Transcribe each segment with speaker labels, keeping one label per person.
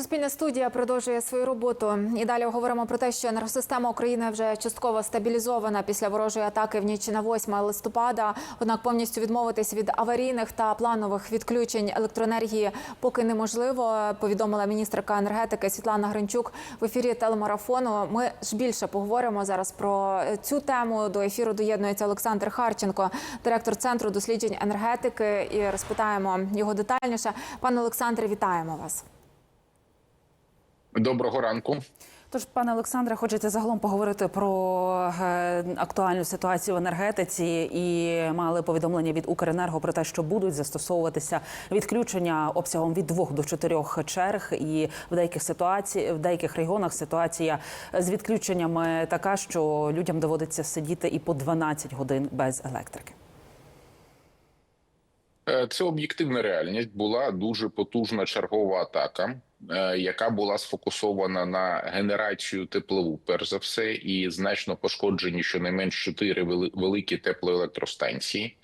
Speaker 1: Суспільна студія продовжує свою роботу. І далі говоримо про те, що енергосистема України вже частково стабілізована після ворожої атаки в ніч на 8 листопада. Однак повністю відмовитись від аварійних та планових відключень електроенергії поки неможливо. Повідомила міністерка енергетики Світлана Гринчук в ефірі телемарафону. Ми ж більше поговоримо зараз про цю тему. До ефіру доєднується Олександр Харченко, директор центру досліджень енергетики. І розпитаємо його детальніше. Пане Олександре, вітаємо вас.
Speaker 2: Доброго ранку.
Speaker 3: Тож, пане Олександре, хочеться загалом поговорити про е, актуальну ситуацію в енергетиці і мали повідомлення від Укренерго про те, що будуть застосовуватися відключення обсягом від двох до чотирьох черг. І в деяких ситуацій, в деяких регіонах ситуація з відключеннями така, що людям доводиться сидіти і по 12 годин без електрики.
Speaker 2: Е, Це об'єктивна реальність. Була дуже потужна чергова атака, яка була сфокусована на генерацію теплову, перш за все, і значно пошкоджені щонайменш чотири великі теплоелектростанції.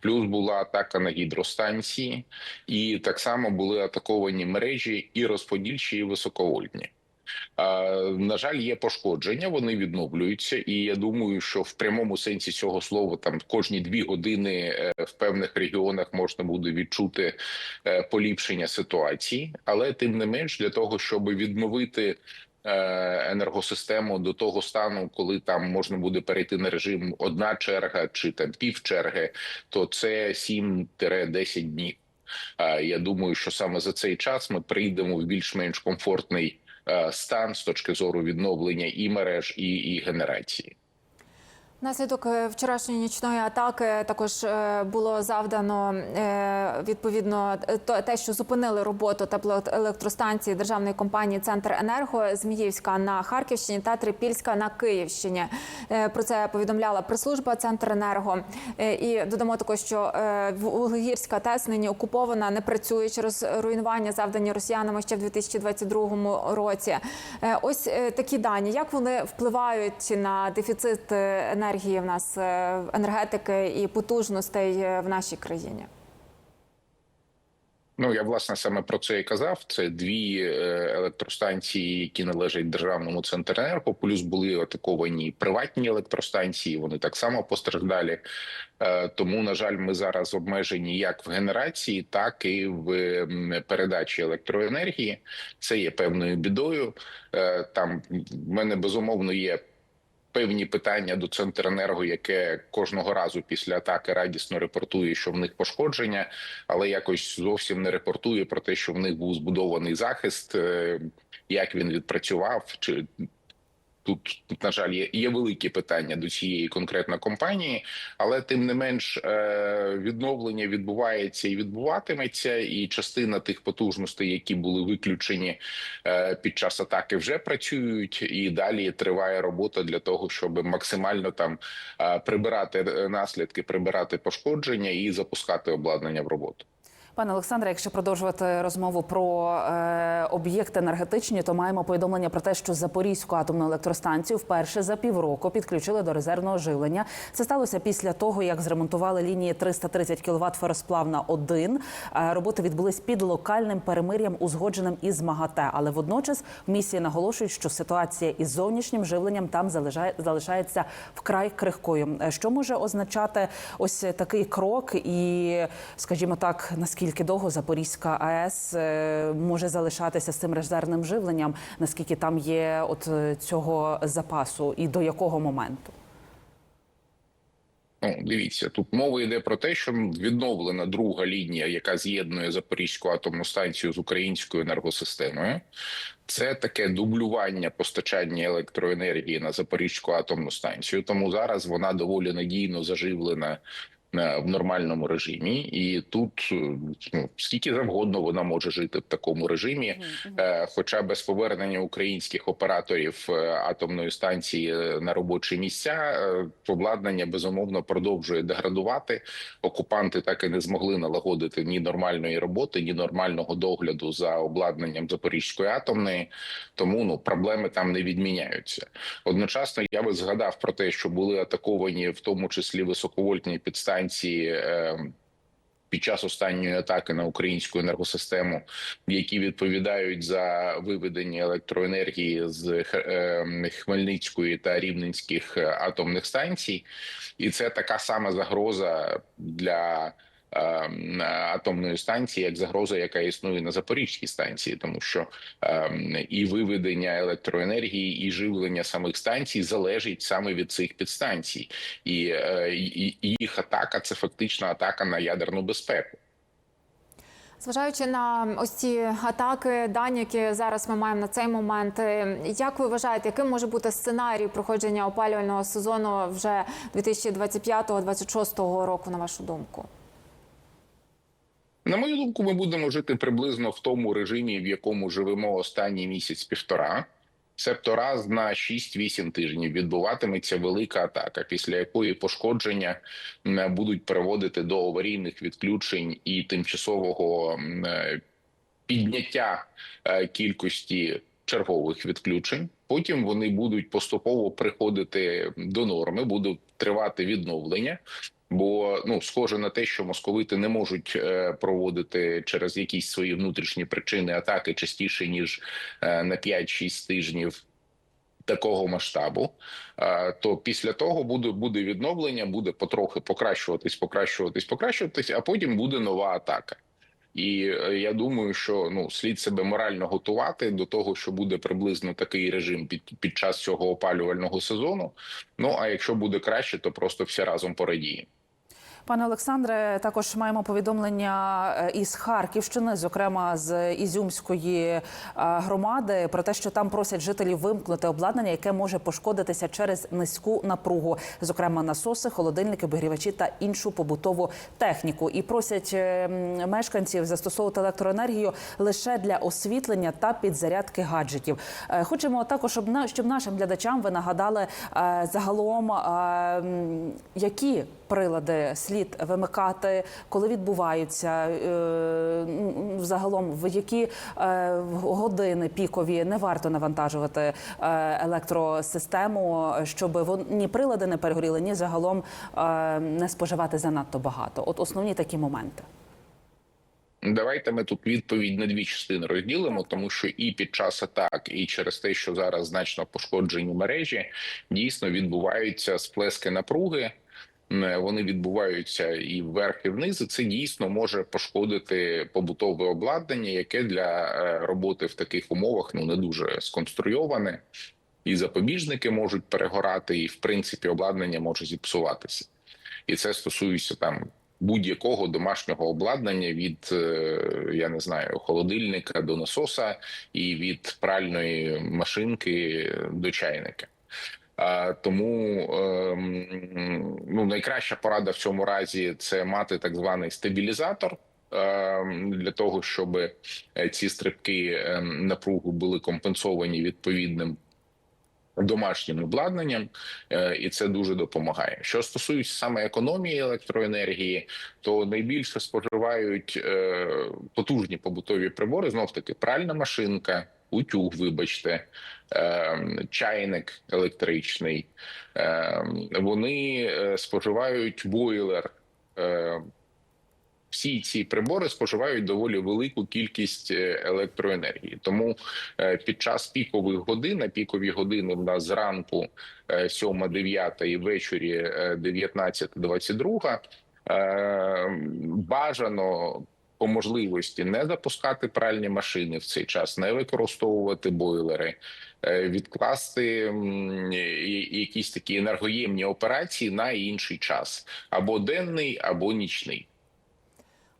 Speaker 2: Плюс була атака на гідростанції, і так само були атаковані мережі і розподільчі, і високовольтні. На жаль, є пошкодження, вони відновлюються, і я думаю, що в прямому сенсі цього слова там кожні дві години е, в певних регіонах можна буде відчути е, поліпшення ситуації, але тим не менш для того, щоб відновити. е, Енергосистему до того стану, коли там можна буде перейти на режим одна черга чи там пів черги, то це 7-10 днів. Я думаю, що саме за цей час ми прийдемо в більш-менш комфортний стан з точки зору відновлення і мереж, і, і генерації.
Speaker 1: Внаслідок е, вчорашньої нічної атаки також е, було завдано е, відповідно те, що зупинили роботу теплоелектростанції державної компанії Центр Енерго Зміївська на Харківщині та Трипільська на Київщині. Про це повідомляла прес-служба Центр Енерго. І додамо також, що Вуглегірська ТЕС нині окупована, не працює через руйнування, завдані росіянами ще в 2022 році. Ось такі дані. Як вони впливають на дефіцит е, енергії в нас е, енергетики і потужностей е, в нашій країні?
Speaker 2: Ну я власне саме про це і казав. Це дві е, електростанції, які належать державному центренерго. Плюс були атаковані приватні електростанції. Вони так само постраждалі. Е, Тому, на жаль, ми зараз обмежені як в генерації, так і в передачі електроенергії. Це є певною бідою. Там в мене безумовно є. Певні питання до Центренерго, яке кожного разу після атаки радісно репортує, що в них пошкодження, але якось зовсім не репортує про те, що в них був збудований захист, е, як він відпрацював, чи тут, на жаль, є, є великі питання до цієї конкретно компанії, але тим не менш е, відновлення відбувається і відбуватиметься, і частина тих потужностей, які були виключені е, під час атаки, вже працюють, і далі триває робота для того, щоб максимально там е, прибирати наслідки, прибирати пошкодження і запускати обладнання в роботу.
Speaker 3: Пане Олександре, якщо продовжувати розмову про е, об'єкти енергетичні, то маємо повідомлення про те, що Запорізьку атомну електростанцію вперше за півроку підключили до резервного живлення. Це сталося після того, як зремонтували лінії 330 кВт феросплавна 1 Е, роботи відбулись під локальним перемир'ям, узгодженим із МАГАТЕ. Але водночас в місії наголошують, що ситуація із зовнішнім живленням там залишає, залишається вкрай крихкою. Е, Що може означати ось такий крок, і скажімо так, наскільки довго Запорізька АЕС е, може залишатися з цим резервним живленням, наскільки там є от е, цього запасу, і до якого моменту?
Speaker 2: Ну, дивіться, тут мова йде про те, що відновлена друга лінія, яка з'єднує Запорізьку атомну станцію з українською енергосистемою. Це таке дублювання постачання електроенергії на Запорізьку атомну станцію. Тому зараз вона доволі надійно заживлена в нормальному режимі, і тут е, ну, скільки завгодно вона може жити в такому режимі. Е, Хоча без повернення українських операторів е, атомної станції е, на робочі місця е, обладнання безумовно продовжує деградувати. Окупанти так і не змогли налагодити ні нормальної роботи, ні нормального догляду за обладнанням Запорізької атомної. Тому ну проблеми там не відміняються. Одночасно я би згадав про те, що були атаковані в тому числі високовольтні підстанції. Е, Під час останньої атаки на українську енергосистему, які відповідають за виведення електроенергії з Х- е, Хмельницької та Рівненських е, атомних станцій, і це така сама загроза для атомної станції, як загроза, яка існує на Запорізькій станції, тому що е, і виведення електроенергії, і живлення самих станцій залежить саме від цих підстанцій, і, е, їх атака це фактично атака на ядерну безпеку.
Speaker 1: Зважаючи на ось ці атаки, дані, які зараз ми маємо на цей момент, е, як ви вважаєте, яким може бути сценарій проходження опалювального сезону вже 2025-2026 року, на вашу думку?
Speaker 2: На мою думку, ми будемо жити приблизно в тому режимі, в якому живемо останній місяць півтора. Себто раз на 6-8 тижнів відбуватиметься велика атака, після якої пошкодження м, будуть приводити до аварійних відключень і тимчасового е, підняття е, кількості чергових відключень. Потім вони будуть поступово приходити до норми, будуть тривати відновлення. Бо ну схоже на те, що московити не можуть е, проводити через якісь свої внутрішні причини атаки частіше ніж е, на 5-6 тижнів. Такого масштабу, е, то після того буде буде відновлення, буде потрохи покращуватись, покращуватись, покращуватись, а потім буде нова атака. І я думаю, що ну слід себе морально готувати до того, що буде приблизно такий режим під під час цього опалювального сезону. Ну а якщо буде краще, то просто всі разом порадіємо.
Speaker 3: Пане Олександре, також маємо повідомлення е, із Харківщини, зокрема з Ізюмської е, громади, про те, що там просять жителів вимкнути обладнання, яке може пошкодитися через низьку напругу, зокрема насоси, холодильники, обігрівачі та іншу побутову техніку. І просять е, мешканців застосовувати електроенергію лише для освітлення та підзарядки гаджетів. Хочемо також, щоб на- щоб нашим глядачам ви нагадали загалом, які прилади слід вимикати, коли відбуваються е, м, загалом в які е, години пікові не варто навантажувати е, електросистему, щоб ні прилади не перегоріли, ні загалом не споживати занадто багато. От основні такі моменти.
Speaker 2: Давайте ми тут відповідь на дві частини розділимо, тому що і під час атак, і через те, що зараз значно пошкоджені мережі, дійсно відбуваються сплески напруги. Вони відбуваються і вверх, і вниз. і Це дійсно може пошкодити побутове обладнання, яке для е, роботи в таких умовах ну не дуже сконструйоване, і запобіжники можуть перегорати, і в принципі обладнання може зіпсуватися. І це стосується там будь-якого домашнього обладнання від е, я не знаю холодильника до насоса і від пральної машинки до чайника. Тому ем, ну найкраща порада в цьому разі це мати так званий стабілізатор. ем, Для того щоб е, ці стрибки ем, напругу були компенсовані відповідним домашнім обладнанням, е, і це дуже допомагає. Що стосується саме економії електроенергії, то найбільше споживають е, потужні побутові прибори. Знов таки пральна машинка, утюг, вибачте, е, чайник електричний. Е, Вони е, споживають бойлер. е, всі ці прибори споживають доволі велику кількість е, електроенергії. Тому е, під час пікових годин, а пікові години в нас зранку 7-9 і ввечері е, 19-22, е, бажано по можливості не запускати пральні машини в цей час, не використовувати бойлери, е, відкласти якісь такі енергоємні операції на інший час або денний, або нічний.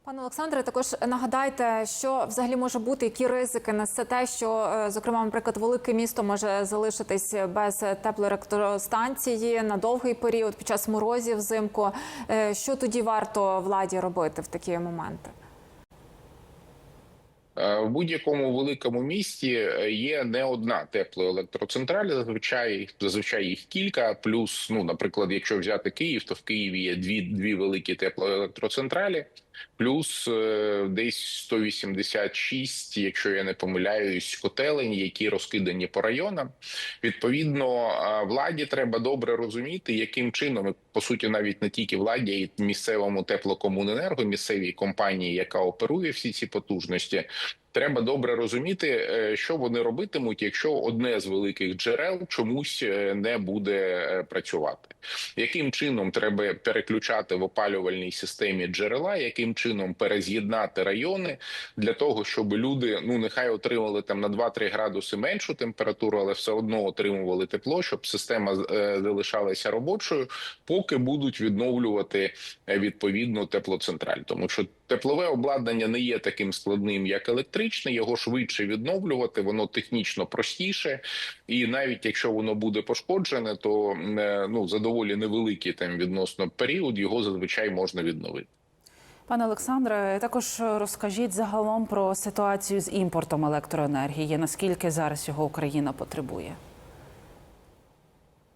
Speaker 1: Пане Олександре, також нагадайте, що взагалі може бути, які ризики несе те, що, е, зокрема, наприклад, велике місто може залишитись без теплоелектростанції на довгий період під час морозів взимку. Е, Що тоді варто владі робити в такі моменти?
Speaker 2: Е, В будь-якому великому місті е, є не одна теплоелектроцентраль. Зазвичай зазвичай їх кілька. Плюс, ну наприклад, якщо взяти Київ, то в Києві є дві дві великі теплоелектроцентралі. Плюс е, десь 186, якщо я не помиляюсь, котелень, які розкидані по районам. Відповідно, владі треба добре розуміти, яким чином по суті, навіть не тільки владі, й місцевому теплокомуненерго, місцевій компанії, яка оперує всі ці потужності. Треба добре розуміти, е, що вони робитимуть, якщо одне з великих джерел чомусь е, не буде е, працювати. Яким чином треба переключати в опалювальній системі джерела, яким чином перез'єднати райони для того, щоб люди ну нехай отримали там на 2-3 градуси меншу температуру, але все одно отримували тепло, щоб система залишалася робочою, поки будуть відновлювати відповідно теплоцентраль, тому що теплове обладнання не є таким складним, як електричне. Його швидше відновлювати, воно технічно простіше, і навіть якщо воно буде пошкоджене, то е, ну за доволі невеликий там відносно період його зазвичай можна відновити.
Speaker 3: Пане Олександре, також розкажіть загалом про ситуацію з імпортом електроенергії. Наскільки зараз його Україна потребує?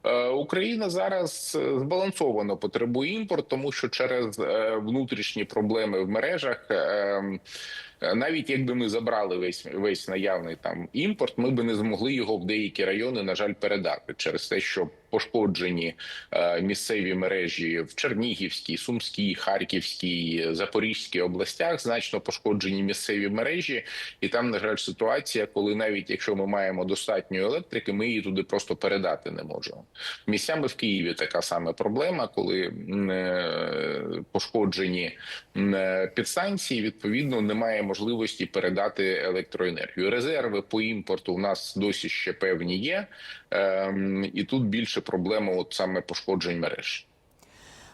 Speaker 2: Е, Україна зараз е, збалансовано потребує імпорт, тому що через внутрішні проблеми в мережах. Навіть якби ми забрали весь весь наявний там імпорт, ми би не змогли його в деякі райони, на жаль, передати через те, що пошкоджені е, місцеві мережі в Чернігівській, Сумській, Харківській, Запорізькій областях значно пошкоджені місцеві мережі, і там на жаль ситуація, коли навіть якщо ми маємо достатньо електрики, ми її туди просто передати не можемо. Місцями в Києві така сама проблема, коли е, пошкоджені е, підстанції, відповідно немає можливості передати електроенергію. Резерви по імпорту у нас досі ще певні є, ем, і тут більше проблема, от саме пошкоджень мереж.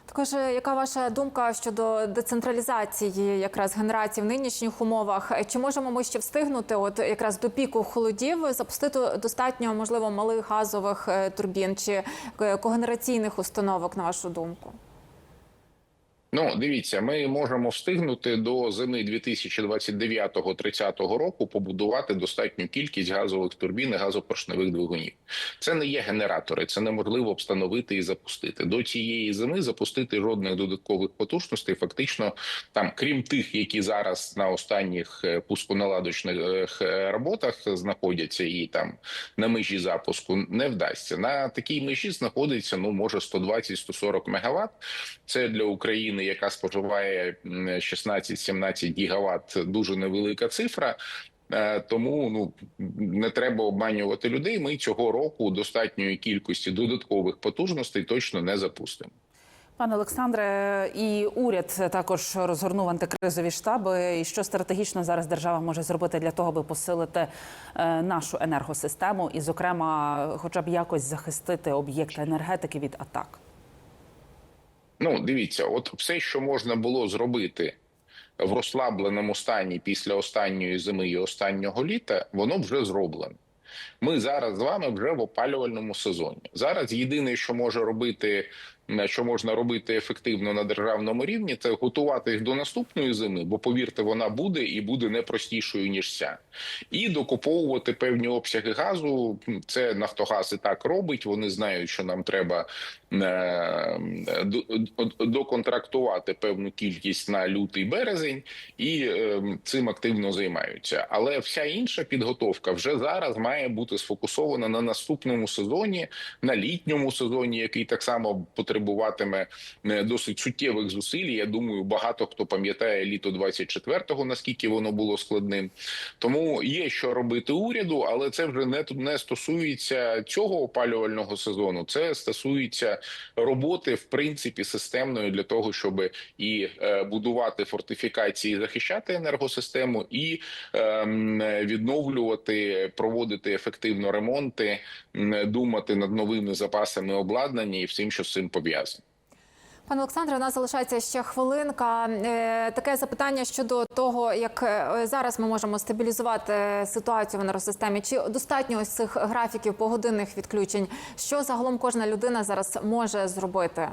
Speaker 1: Також е, яка ваша думка щодо децентралізації якраз генерації в нинішніх умовах? Чи можемо ми ще встигнути, от якраз до піку холодів, запустити достатньо можливо малих газових е, турбін чи е, когенераційних установок, на вашу думку?
Speaker 2: Ну, дивіться, ми можемо встигнути до зими 2029-30 року побудувати достатню кількість газових турбін і газопоршневих двигунів. Це не є генератори, це неможливо встановити і запустити. До цієї зими запустити жодних додаткових потужностей. Фактично, там, крім тих, які зараз на останніх е, пусконаладочних е, роботах знаходяться і там на межі запуску, не вдасться. На такій межі знаходиться ну може 120-140 мегаватт. Це для України, яка споживає м, 16-17 гігаватт, дуже невелика цифра. Е, Тому ну не треба обманювати людей. Ми цього року достатньої кількості додаткових потужностей точно не запустимо.
Speaker 3: Пане Олександре, і уряд також розгорнув антикризові штаби. І що стратегічно зараз держава може зробити для того, аби посилити е, нашу енергосистему і, зокрема, хоча б якось захистити об'єкти енергетики від атак?
Speaker 2: Ну, дивіться, от все, що можна було зробити в розслабленому стані після останньої зими і останнього літа, воно вже зроблено. Ми зараз з вами вже в опалювальному сезоні. Зараз єдине, що може робити, що можна робити ефективно на державному рівні, це готуватись до наступної зими, бо повірте, вона буде і буде не простішою ніж ця, і докуповувати певні обсяги газу. Це Нафтогаз і так робить. Вони знають, що нам треба е, до- до- доконтрактувати певну кількість на лютий березень, і е, цим активно займаються. Але вся інша підготовка вже зараз має бути сфокусована на наступному сезоні, на літньому сезоні, який так само потребуватиме е, досить суттєвих зусиль. Я думаю, багато хто пам'ятає літо 24-го, наскільки воно було складним. Тому є що робити уряду, але це вже не не стосується цього опалювального сезону. Це стосується роботи в принципі системної для того, щоб і е, будувати фортифікації, захищати енергосистему, і ем, відновлювати, проводити ефективно ремонти, думати над новими запасами обладнання і всім, що з цим пов'язано.
Speaker 1: Пане Олександре, у нас залишається ще хвилинка. Е, Таке запитання щодо того, як е, зараз ми можемо стабілізувати ситуацію в енергосистемі. Чи достатньо ось цих графіків погодинних відключень? Що загалом кожна людина зараз може зробити?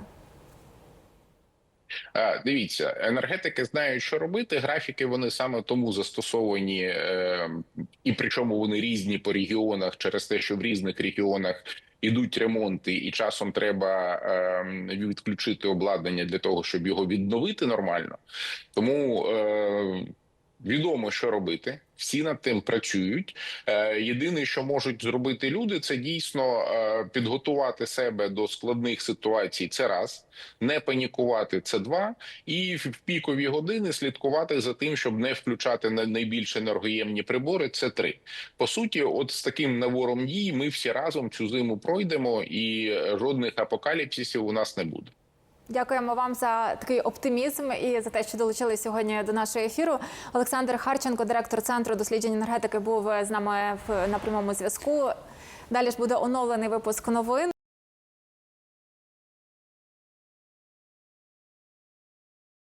Speaker 2: Дивіться, енергетики знають, що робити. Графіки вони саме тому застосовані, е, і причому вони різні по регіонах через те, що в різних регіонах ідуть ремонти, і часом треба е, відключити обладнання для того, щоб його відновити нормально. Тому е, відомо, що робити. Всі над тим працюють. Е, Єдине, що можуть зробити люди, це дійсно е, підготувати себе до складних ситуацій. Це раз, не панікувати. Це два, і в пікові години слідкувати за тим, щоб не включати на найбільш енергоємні прибори. Це три. По суті, от з таким набором дій ми всі разом цю зиму пройдемо, і е, жодних апокаліпсисів у нас не буде.
Speaker 1: Дякуємо вам за такий оптимізм і за те, що долучились сьогодні до нашого ефіру. Олександр Харченко, директор центру досліджень енергетики, був з нами на прямому зв'язку. Далі ж буде оновлений випуск новин.